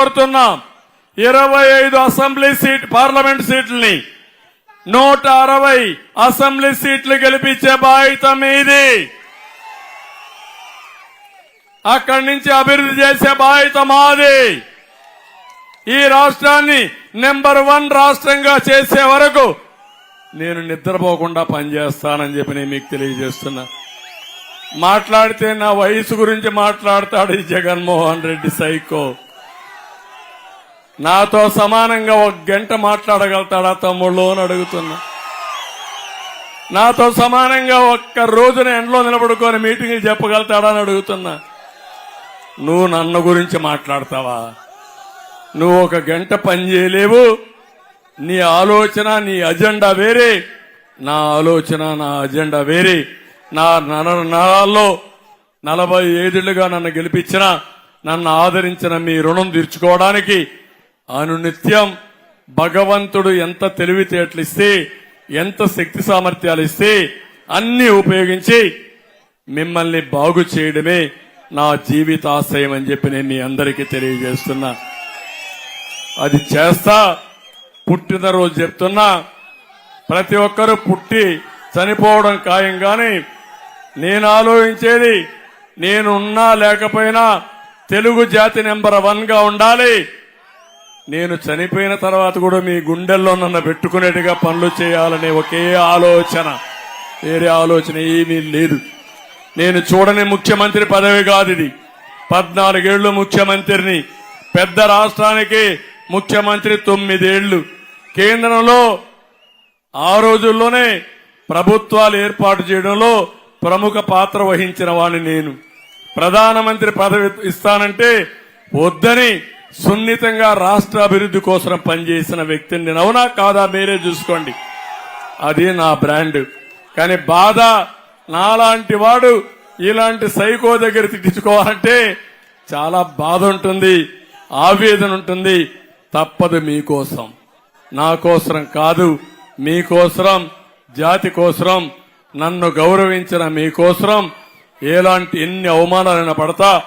కోరుతున్నాం. ఇరవై ఐదు అసెంబ్లీ సీట్ పార్లమెంట్ సీట్లని నూట అరవై అసెంబ్లీ సీట్లు గెలిపించే బాధ్యత మీది. అక్కడి నుంచి అభివృద్ధి చేసే బాధ్యత మాది. ఈ రాష్ట్రాన్ని నెంబర్ వన్ రాష్ట్రంగా చేసే వరకు నేను నిద్రపోకుండా పనిచేస్తానని చెప్పి నేను మీకు తెలియజేస్తున్నా. మాట్లాడితే నా వయసు గురించి మాట్లాడతాడు ఈ జగన్మోహన్ రెడ్డి సైకో. నాతో సమానంగా ఒక గంట మాట్లాడగలుగుతాడా తమ్ముళ్ళు అని అడుగుతున్నా. నాతో సమానంగా ఒక్క రోజున ఎండలో నిలబడుకొని మీటింగ్లు చెప్పగలుగుతాడా అని అడుగుతున్నా. నువ్వు నన్ను గురించి మాట్లాడతావా? నువ్వు ఒక గంట పని చేయలేవు. నీ ఆలోచన నీ అజెండా వేరే. నా ఆలోచన నా అజెండా వేరే. నా నర నరాల్లో నలభై ఏడేళ్ళుగా నన్ను గెలిపించిన నన్ను ఆదరించిన మీ రుణం తీర్చుకోవడానికి అనునిత్యం భగవంతుడు ఎంత తెలివితేటలు ఇస్తే ఎంత శక్తి సామర్థ్యాలు ఇస్తే అన్ని ఉపయోగించి మిమ్మల్ని బాగు చేయడమే నా జీవితాశయం అని చెప్పి నేను మీ అందరికీ తెలియజేస్తున్నా. అది చేస్తా పుట్టినరోజు చెప్తున్నా ప్రతి ఒక్కరూ పుట్టి చనిపోవడం ఖాయం కానీ నేను ఆలోచించేది నేనున్నా లేకపోయినా తెలుగు జాతి నెంబర్ వన్గా ఉండాలి. నేను చనిపోయిన తర్వాత కూడా మీ గుండెల్లో నన్ను పెట్టుకునేట్టుగా పనులు చేయాలనే ఒకే ఆలోచన. వేరే ఆలోచన ఏమీ లేదు. నేను చూడని ముఖ్యమంత్రి పదవి కాదు ఇది. పద్నాలుగేళ్ళు ముఖ్యమంత్రిని. పెద్ద రాష్ట్రానికి ముఖ్యమంత్రి తొమ్మిదేళ్ళు కేంద్రంలో ఆ రోజుల్లోనే ప్రభుత్వాలు ఏర్పాటు చేయడంలో ప్రముఖ పాత్ర వహించిన వాడిని నేను. ప్రధానమంత్రి పదవి ఇస్తానంటే వద్దని సున్నితంగా రాష్ట్ర అభివృద్ధి కోసం పనిచేసిన వ్యక్తిని నేను అవునా కాదా మీరే చూసుకోండి. అది నా బ్రాండ్. కానీ బాధ నాలాంటి వాడు ఇలాంటి సైకో దగ్గర తిట్టించుకోవాలంటే చాలా బాధ ఉంటుంది ఆవేదన ఉంటుంది. తప్పదు మీకోసం. నా కోసరం కాదు మీకోసరం జాతి కోసరం నన్ను గౌరవించిన మీకోసరం ఎలాంటి ఎన్ని అవమానాలైనా పడతా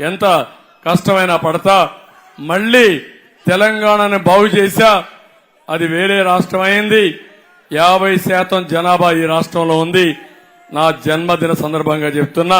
ఎంత కష్టమైనా పడతా మళ్ళీ తెలంగాణని బాగు చేశా. అది వేరే రాష్ట్రం అయింది. యాభై శాతం జనాభా ఈ రాష్ట్రంలో ఉంది. నా జన్మదిన సందర్భంగా చెప్తున్నా.